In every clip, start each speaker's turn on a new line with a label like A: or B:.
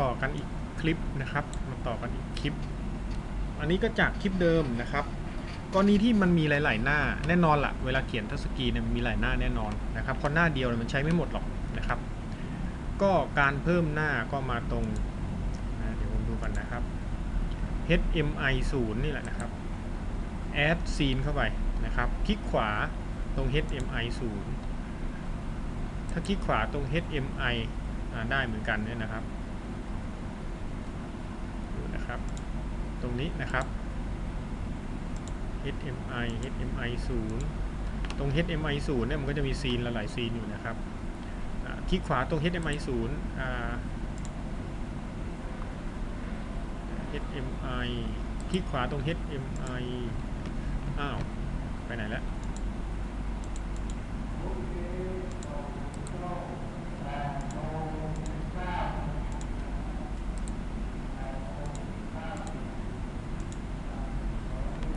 A: ต่อกันอีกคลิปนะครับมาต่อกันอีกคลิป อันนี้ก็จากคลิปเดิมนะครับกรณีที่มันมีหลาย ๆ หน้าแน่นอนละ่ะ เวลาเขียนทัชสกรีนเนี่ยมันมีหลายหน้าแน่นอนนะครับเพราะหน้าเดียวมันใช้ไม่หมดหรอกนะครับ ก็การเพิ่มหน้าก็มาตรงนะเดี๋ยวผมดูกันนะครับ HMI 0นี่แหละนะครับ add scene เข้าไปนะครับ คลิกขวาตรง HMI 0ถ้าคลิกขวาตรง HMI ได้เหมือนกันเนี่ยนะครับดูนะครับ ต รงนี้นะครับ HMI HMI 0 ตรง HMI 0เนี่ยมันก็จะมีซีนหลายๆซีนอยู่นะครับคลิกขวาตรง HMI 0 HMI คลิกขวาตรง HMI อ้าว ไปไหนแล้ว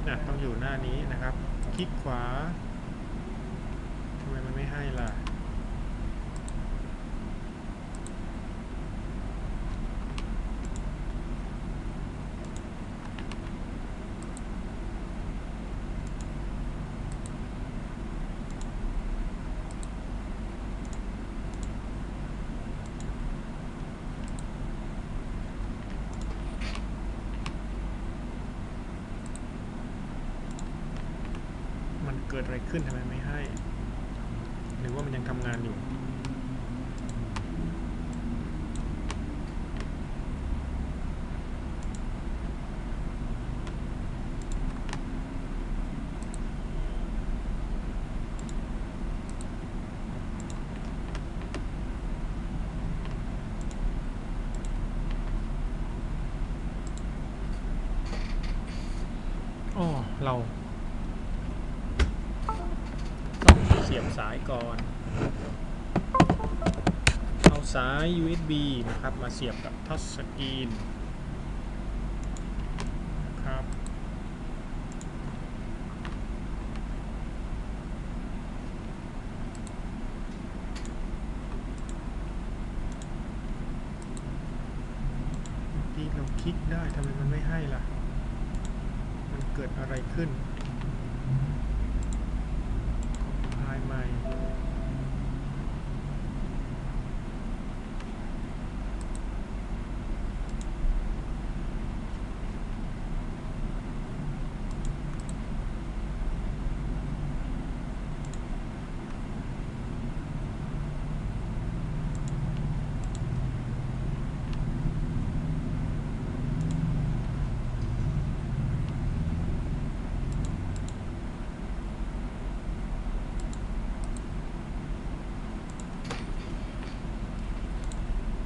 A: นะต้องอยู่หน้านี้นะ คลิกขวา ทำไมมันไม่ให้ล่ะ มันเกิดอะไรขึ้นทำไมไม่ให้ หรือว่ามันยังทำงานอยู่อ๋อเรา ต้อง เสียบสายก่อน เอาสาย USB นะครับ มาเสียบกับทัชสกรีนนะครับที่เราคลิกได้ทำไมมันไม่ให้ล่ะ มันเกิดอะไรขึ้น คลายใหม่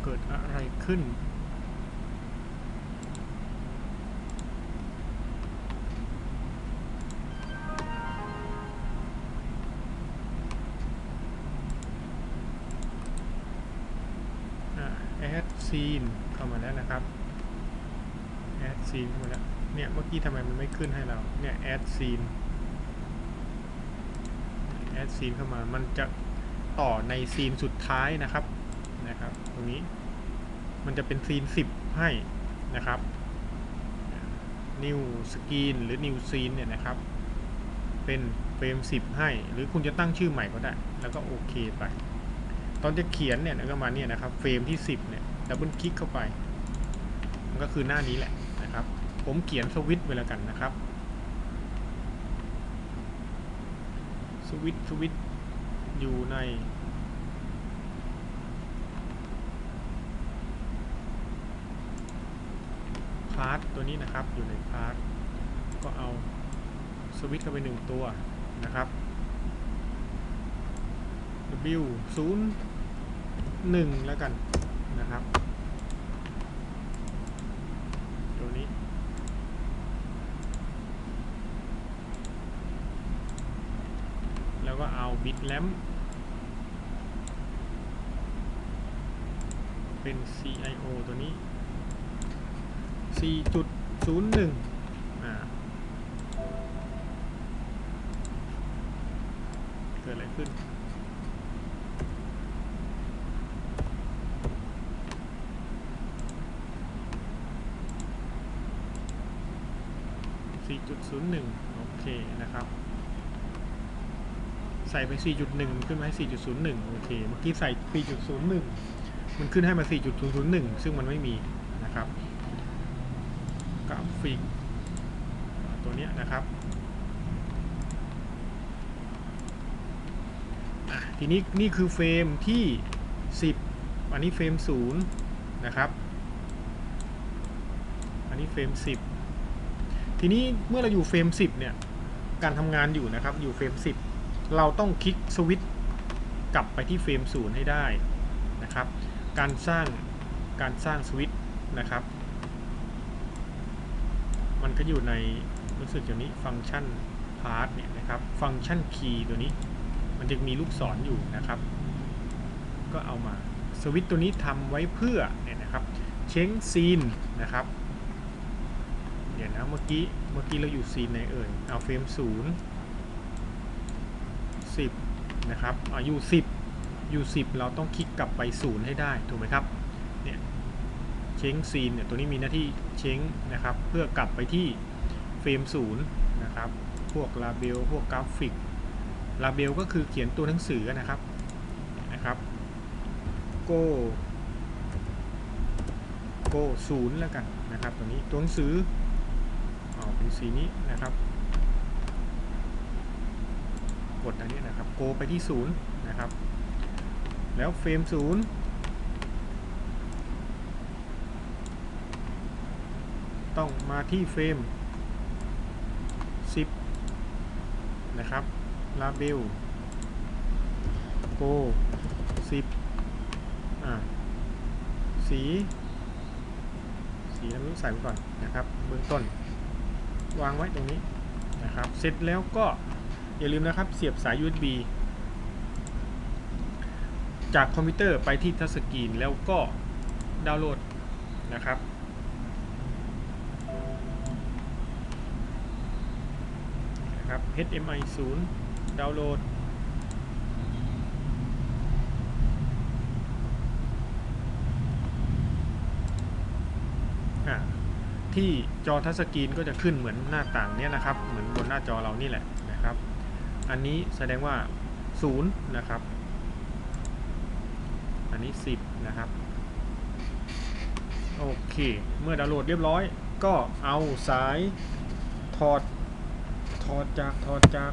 A: เกิดอะไร ขึ้นอ่า add scene เข้ามาแล้วนะครับ add scene เข้ามาแล้ว เนี่ย เมื่อกี้ทำไมมันไม่ขึ้นให้เรา เนี่ย add scene add scene เข้ามา มันจะต่อในซีนสุดท้ายนะครับ นะครับ ตรงนี้ มันจะเป็นซีน 10 ให้นะครับ new screen หรือ new scene เนี่ยนะครับ เป็นเฟรม 10 ให้ หรือคุณจะตั้งชื่อใหม่ก็ได้ แล้วก็โอเคไป ตอนจะเขียนเนี่ยก็มาเนี่ยนะครับ เฟรมที่ 10 เนี่ย ดับเบิลคลิกเข้าไป มันก็คือหน้านี้แหละนะครับ ผมเขียนสวิตช์ไว้แล้วกันนะครับ สวิตช์สวิตช์อยู่ใน พาร์ทตัวนี้นะครับอยู่ในพาร์ทก็เอาสวิตช์เข้าไปหนึ่งตัวนะครับ W 0 1 แล้วกันนะครับ ตัวนี้ แล้วก็เอาบิตแลมเป็น CIO ตัวนี้ 4.01อ่าเกิดอะไรขึ้น4.01 โอเคนะครับ ใส่ไป 4.1 มันขึ้นมาให้ 4.01 โอเค เมื่อกี้ใส่ 4.01 มันขึ้นให้มา 4.001 ซึ่งมันไม่มีนะครับ ฟิกตัวนี้นะครับทีนี้นี่คือเฟรมที่ 10 อันนี้เฟรม0นะครับ อันนี้เฟรม10 ทีนี้เมื่อเราอยู่เฟรม10เนี่ย การทำงานอยู่นะครับ อยู่เฟรม10 เราต้องคลิกสวิตช์กลับไปที่เฟรม0ให้ได้นะครับ การสร้างการสร้างสวิตช์นะครับ มันก็อยู่ในรู้สึกอย่างนี้ฟังก์ชันพาร์ทเนี่ยนะครับฟังก์ชันคีย์ตัวนี้ มันจะมีลูกศรออยู่นะครับ ก็เอามาสวิตตัวนี้ทำไว้เพื่อเนี่ยนะครับเช้งซีนนะครับเดี๋ยวนะเมื่อกี้เมื่อกี้เราอยู่ซีนไหนเอ่ยเอาเฟรมศูนย์สิบนะครับอายุสิบอยู่สิบเราต้องคลิกกลับไปศูนย์ให้ได้ถูกไหมครับ เช้งซีนเนี่ยตัวนี้มีหน้าที่เช้งนะครับ เพื่อกลับไปที่เฟรมศูนย์นะครับ พวกลาเบลพวกกราฟิกลาเบลก็คือเขียนตัวหนังสือนะครับนะครับโกโกศูนย์แล้วกันนะครับตัวนี้ตัวหนังสือเอาเป็นสีนี้นะครับกดอันนี้นะครับโกไปที่ศูนย์นะครับ แล้วเฟรมศูนย์ ต้องมาที่เฟรม 10 นะครับลาเบลโก10อ่าสี สีน้ำมันใส่ไปก่อนนะครับ เบื้องต้น วางไว้ตรงนี้นะครับ เสร็จแล้วก็อย่าลืมนะครับ เสียบสาย USB จากคอมพิวเตอร์ไปที่ทัชสกรีนแล้วก็ดาวน์โหลดนะครับ นะครับ HMI 0ดาวน์โหลด ที่จอทัชสกรีนก็จะขึ้นเหมือนหน้าต่างเนี้ยนะครับ เหมือนบนหน้าจอเรานี่แหละนะครับ อันนี้แสดงว่า 0 นะครับ อันนี้ 10 นะครับโอเค เมื่อดาวน์โหลดเรียบร้อย ก็เอาสายถอด อดจากถอดจาก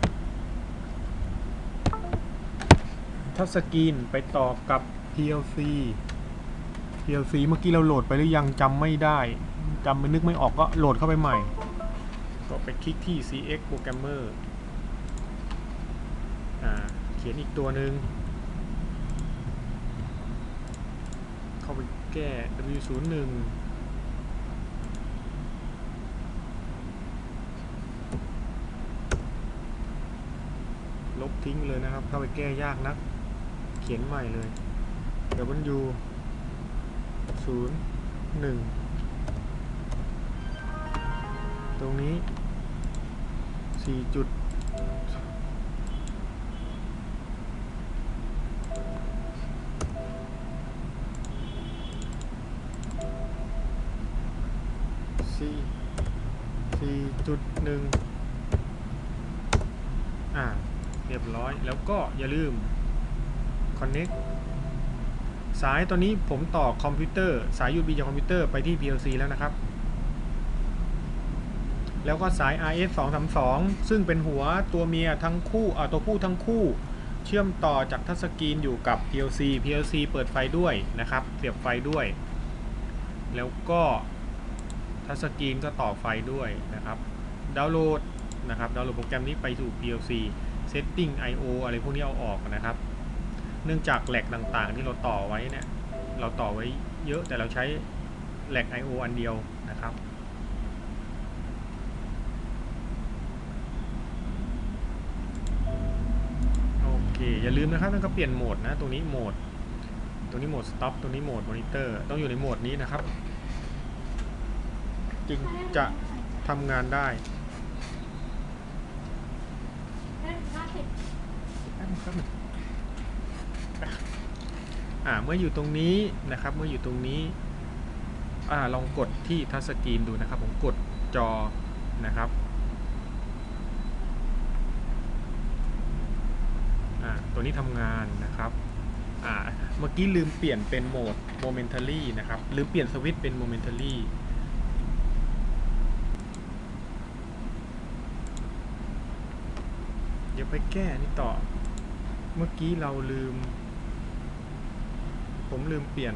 A: ทัชสกรีนไปต่อกับ PLC PLC เมื่อกี้เราโหลดไปหรือยังจำไม่ได้จำไม่นึกไม่ออกก็โหลดเข้าไปใหม่ ก็ไปคลิกที่ CX Programmer เขียนอีกตัวหนึ่งเข้าไปแก้ W01 บทิ้งเลยนะครับ เข้าไปแก้ยากนัก เขียนใหม่เลย W ศูนย์หนึ่งตรงนี้สี่จุดสี่สี่จุดหนึ่งอ่า เร้อยแล้วก็อย่าลืม connect สายตัวนี้ผมต่อคอมพิวเตอร์ สาย USB จากคอมพิวเตอร์ไปที่ PLC แล้วนะครับ แล้วก็สาย RS 2 3 2ซึ่งเป็นหัวตัวเมียทั้งคู่อ่าตัวผู้ทั้งคู่ เชื่อมต่อจากทัชสกรีนอยู่กับ PLC PLC เปิดไฟด้วยนะครับ เสียบไฟด้วย แล้วก็ทัชสกรีนก็ต่อไฟด้วยนะครับ ดาวน์โหลดนะครับ ดาวน์โหลดโปรแกรมนี้ไปสู่ PLC Setting I/O อะไรพวกนี้เอาออกนะครับ เนื่องจากแหลกต่างๆ ที่เราต่อไว้เนี่ยเราต่อไว้เยอะแต่เราใช้แหลก I/O อันเดียวนะครับโอเคอย่าลืมนะครับต้องก็เปลี่ยนโหมดนะตรงนี้โหมดตรงนี้โหมด stop ตรงนี้โหมด monitor ต้องอยู่ในโหมดนี้นะครับ จึงจะทำงานได้ อ่าเมื่ออยู่ตรงนี้นะครับ เมื่ออยู่ตรงนี้อ่าลองกดที่ทัชสกรีนดูนะครับ ผมกดจอนะครับอ่าตัวนี้ทำงานนะครับอ่าเมื่อกี้ลืมเปลี่ยนเป็นโหมด momentary นะครับลืมเปลี่ยนสวิตช์เป็น momentary เดี๋ยวไปแก้นี่ต่อ เมื่อกี้เราลืม ผมลืมเปลี่ยน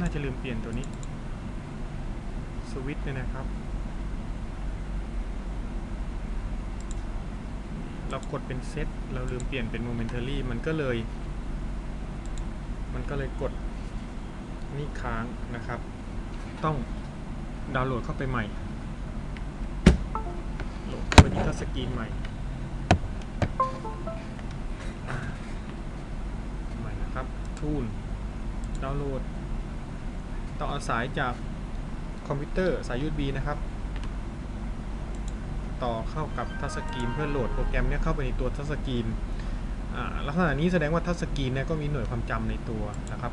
A: น่าจะลืมเปลี่ยนตัวนี้ สวิตช์เนี่ยนะครับ เรากดเป็นเซต เราลืมเปลี่ยนเป็น momentary มันก็เลย มันก็เลยกดนี่ค้างนะครับ ต้องดาวน์โหลดเข้าไปใหม่ โหลดเข้าไปที่ทัชสกรีนใหม่ใหม่นะครับทูลดาวน์โหลดต้องเอาสายจากคอมพิวเตอร์สาย USB นะครับ ต่อเข้ากับทัชสกรีนเพื่อโหลดโปรแกรมเนี้เข้าไปในตัวทัชสกรีนลักษณะนี้แสดงว่าทัชสกรีนเนี่ยก็มีหน่วยความจำในตัวนะครับ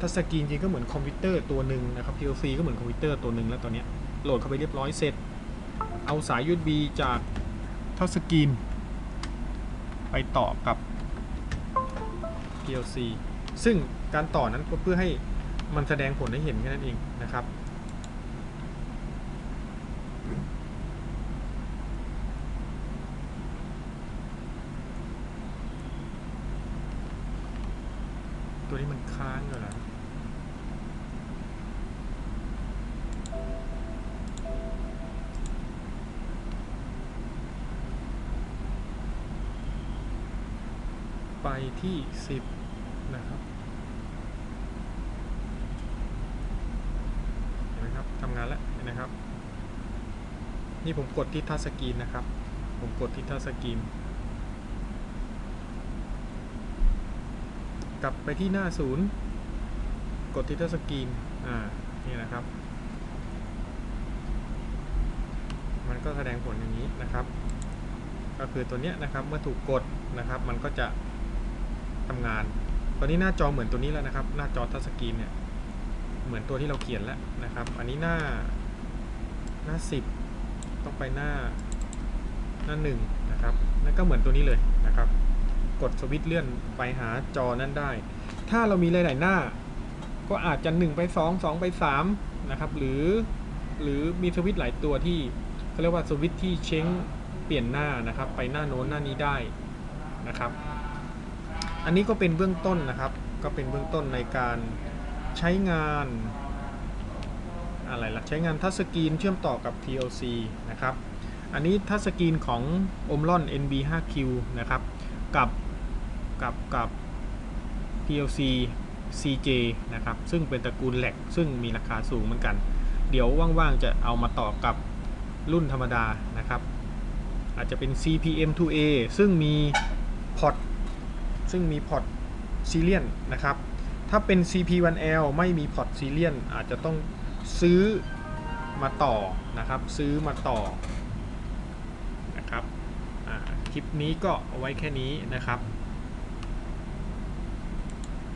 A: ทัชสกรีนจริงก็เหมือนคอมพิวเตอร์ตัวหนึ่งนะครับ PLC ก็เหมือนคอมพิวเตอร์ตัวหนึ่งแล้วตอนเนี้ยโหลดเข้าไปเรียบร้อยเสร็จ เอาสาย USB จากทัชสกรีนไปต่อกับ PLC ซึ่งการต่อนั้นก็เพื่อให้มันแสดงผลให้เห็นแค่นั้นเองนะครับ ตัวนี้มันค้างอยู่แล้ว ที่ 10 นะครับเห็นไหมครับทำงานแล้วเห็นไหมครับ นี่ผมกดที่ทัชสกรีนนะครับ ผมกดที่ทัชสกรีนกลับไปที่หน้าศูนย์กดที่ทัชสกรีนอ่านี่นะครับ มันก็แสดงผลอย่างนี้นะครับ ก็คือตัวเนี้ยนะครับเมื่อถูกกดนะครับ มันก็จะ ทำงาน ตอนนี้หน้าจอเหมือนตัวนี้แล้วนะครับ หน้าจอทัชสกรีนเนี่ยเหมือนตัวที่เราเขียนแล้วนะครับ อันนี้หน้าหน้า 10 ต้องไปหน้าหน้า1นะครับนั่นก็เหมือนตัวนี้เลยนะครับ กดสวิตช์เลื่อนไปหาจอนั้นได้ ถ้าเรามีหลายๆหน้า ก็อาจจะ 1 ไป 2 2 ไป3นะครับหรือหรือมีสวิตช์หลายตัวที่เขาเรียกว่าสวิตช์ที่เช้งเปลี่ยนหน้านะครับ ไปหน้าโน้นหน้านี้ได้นะครับ อันนี้ก็เป็นเบื้องต้นนะครับ ก็เป็นเบื้องต้นในการใช้งานอะไรล่ะใช้งานทัชสกรีนเชื่อมต่อกับ PLC นะครับ อันนี้ทัชสกรีนของ Omron NB5Q นะครับกับกับกับ PLC CJ นะครับ ซึ่งเป็นตระกูลแหลกซึ่งมีราคาสูงเหมือนกัน เดี๋ยวว่างๆ จะเอามาต่อกับรุ่นธรรมดานะครับ อาจจะเป็น CPM2A ซึ่งมีพอร์ต ซึ่งมีพอร์ตซีเลียนนะครับ ถ้าเป็น CP1L ไม่มีพอร์ตซีเลียนอาจจะต้องซื้อมาต่อนะครับ ซื้อมาต่อนะครับคลิปนี้ก็เอาไว้แค่นี้นะครับ